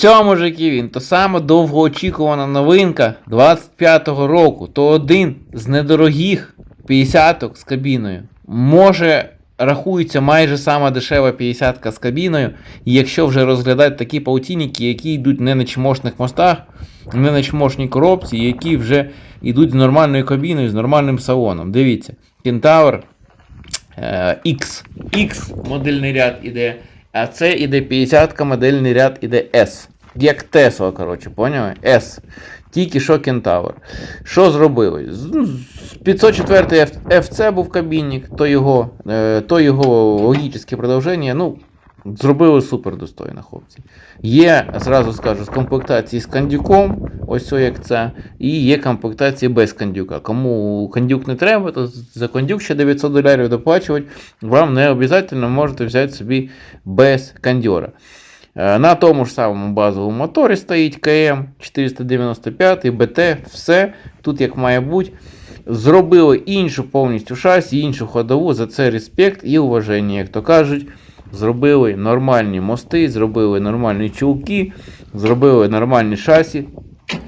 все, мужики, він то саме довгоочікувана новинка 25-го року. То один з недорогих 50-ок з кабіною. Може, рахується майже сама дешева 50-ка з кабіною. І якщо вже розглядати такі паутінники, які йдуть не на чмошних мостах, не на чмошній коробці, які вже йдуть з нормальною кабіною, з нормальним салоном. Дивіться, Кентавр е, X. X модельний ряд іде, а це іде 50-ка модельний ряд іде S. Як Тесла, коротше, поняли? S. Тільки що Кентавр. Що зробили? З- ну, з 504 F- FC був кабінник, то його, е, то його логічне продовження, ну, зробили супер достойно, хлопці. Є, зразу скажу, з комплектації з кандюком, ось як це, і є комплектації без кандюка. Кому кандюк не треба, то за кандюк ще 900 доларів доплачувати. Вам не обов'язково можете взяти собі без кандьора. Е, На тому ж самому базовому моторі стоїть КМ 495 БТ, все тут як має бути. Зробили іншу повністю шасі, іншу ходову. За це респект і уваження, як то кажуть. Зробили нормальні мости, зробили нормальні чулки, зробили нормальні шасі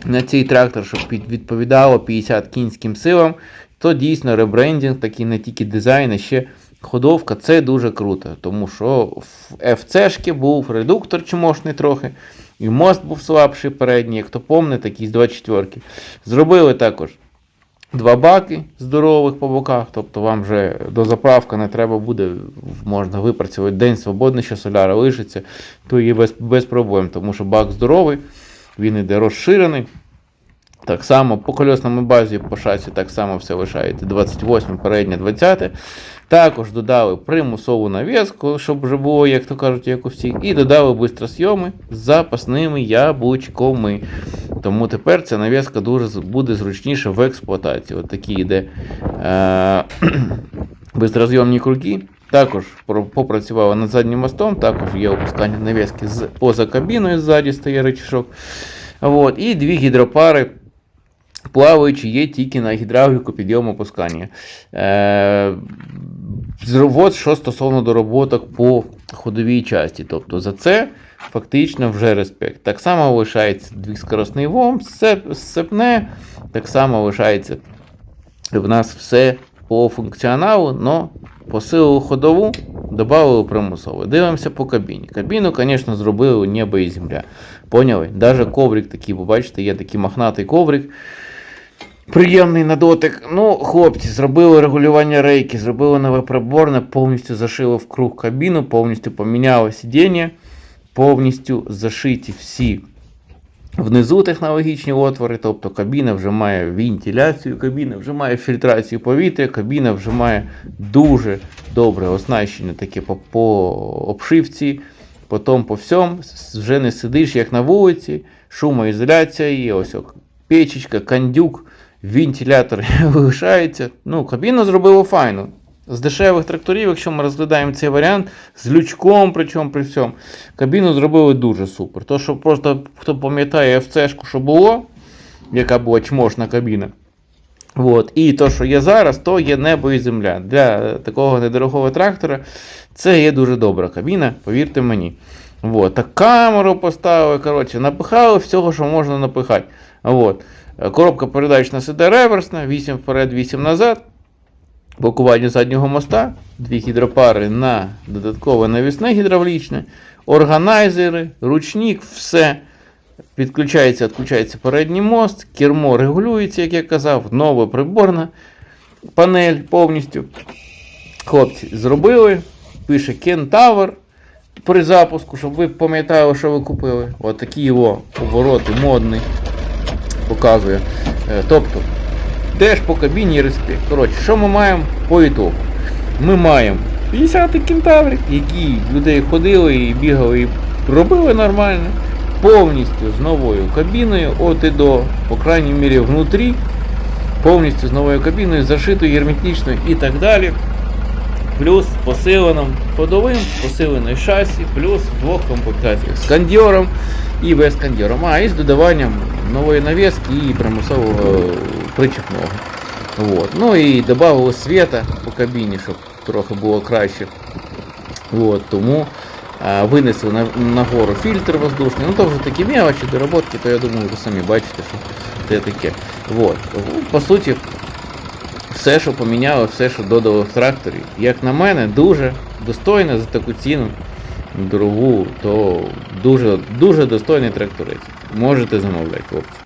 на цей трактор, щоб відповідало 50 кінським силам. То дійсно ребрендінг, такий не тільки дизайн, а ще ходовка. Це дуже круто. Тому що в FC-шки був редуктор чмошний трохи, і мост був слабший передній, як то помне, такий з 24-ки. Зробили також два баки здорових по боках, тобто вам вже до заправки не треба буде, можна випрацювати день свободний, що соляра лишиться, то є без, без проблем, тому що бак здоровий, він іде розширений. Так само по кольосному базі по шасі так само все лишається. 28 переднє 20. Також додали примусову нав'язку, щоб вже було, як то кажуть, як у всіх. І додали бистросйоми з запасними яблучками. Тому тепер ця нав'язка дуже буде зручніша в експлуатації. От такі йде е- бистрозйомні круги. Також попрацювали над заднім мостом, також є опускання нав'язки поза кабіною, ззаді стає речішок. От, і дві гідропари плаваючі є тільки на гідравліку підйому опускання. Е, от що стосовно дороботок по ходовій часті. Тобто за це фактично вже респект. Так само лишається двіскоросний ВОМ, сцеп- сцепне, так само лишається в нас все по функціоналу, но по силу ходову додали примусово. Дивимося по кабіні. Кабіну, звісно, зробили небо і земля. Поняли? Даже коврик такий, бо бачите, є такий мохнатий коврик. Приємний на дотик. Ну, хлопці, зробили регулювання рейки, зробили нове приборне, повністю зашили в круг кабіну, повністю поміняли сидіння, повністю зашиті всі внизу технологічні отвори, тобто кабіна вже має вентиляцію, кабіна вже має фільтрацію повітря, кабіна вже має дуже добре оснащення таке по, по обшивці, потім по всьому. Вже не сидиш як на вулиці, шумоізоляція є, ось печечка, кандюк, вентилятор лишається. Ну, кабіну зробило файно. З дешевих тракторів, якщо ми розглядаємо цей варіант, з лючком, причому при всьому, кабіну зробили дуже супер. То, що просто хто пам'ятає FC-шку, що було, яка була чмошна кабіна. От. І то, що є зараз, то є небо і земля. Для такого недорогого трактора це є дуже добра кабіна, повірте мені. От. Так камеру поставили, коротше, напихали всього, що можна напихати. От. Е, Коробка передач нас іде реверсна, 8 вперед, 8 назад. Блокування заднього моста, дві гідропари на додаткове навісне гідравлічне, органайзери, ручник, все. Підключається, відключається передній мост, кермо регулюється, як я казав, нова приборна панель повністю. Хлопці зробили, пише Кентавр при запуску, щоб ви пам'ятали, що ви купили. От його обороти модний показує. Е, Тобто, теж по кабіні респект. Коротше, що ми маємо по ітогу? Ми маємо 50-й кентаврик, які людей ходили і бігали і робили нормально. Повністю з новою кабіною от і до, по крайній мірі, внутрі. Повністю з новою кабіною, зашитою герметичною і так далі. Плюс з посиленим ходовим, з шасі, плюс двох комплектаціях з кандьором і без кандьора. А і з додаванням нової навіски і примусового причепного. Вот. Ну і додали світа по кабіні, щоб трохи було краще. Вот. Тому винесли на, нагору фільтр воздушний. Ну то вже такі мелочі, доработки, то я думаю, ви самі бачите, що це таке. Вот. По суті, все, що поміняло, все, що додали в тракторі, як на мене, дуже достойно за таку ціну дорогу, то дуже, дуже достойний тракторець. Можете замовляти, хлопці.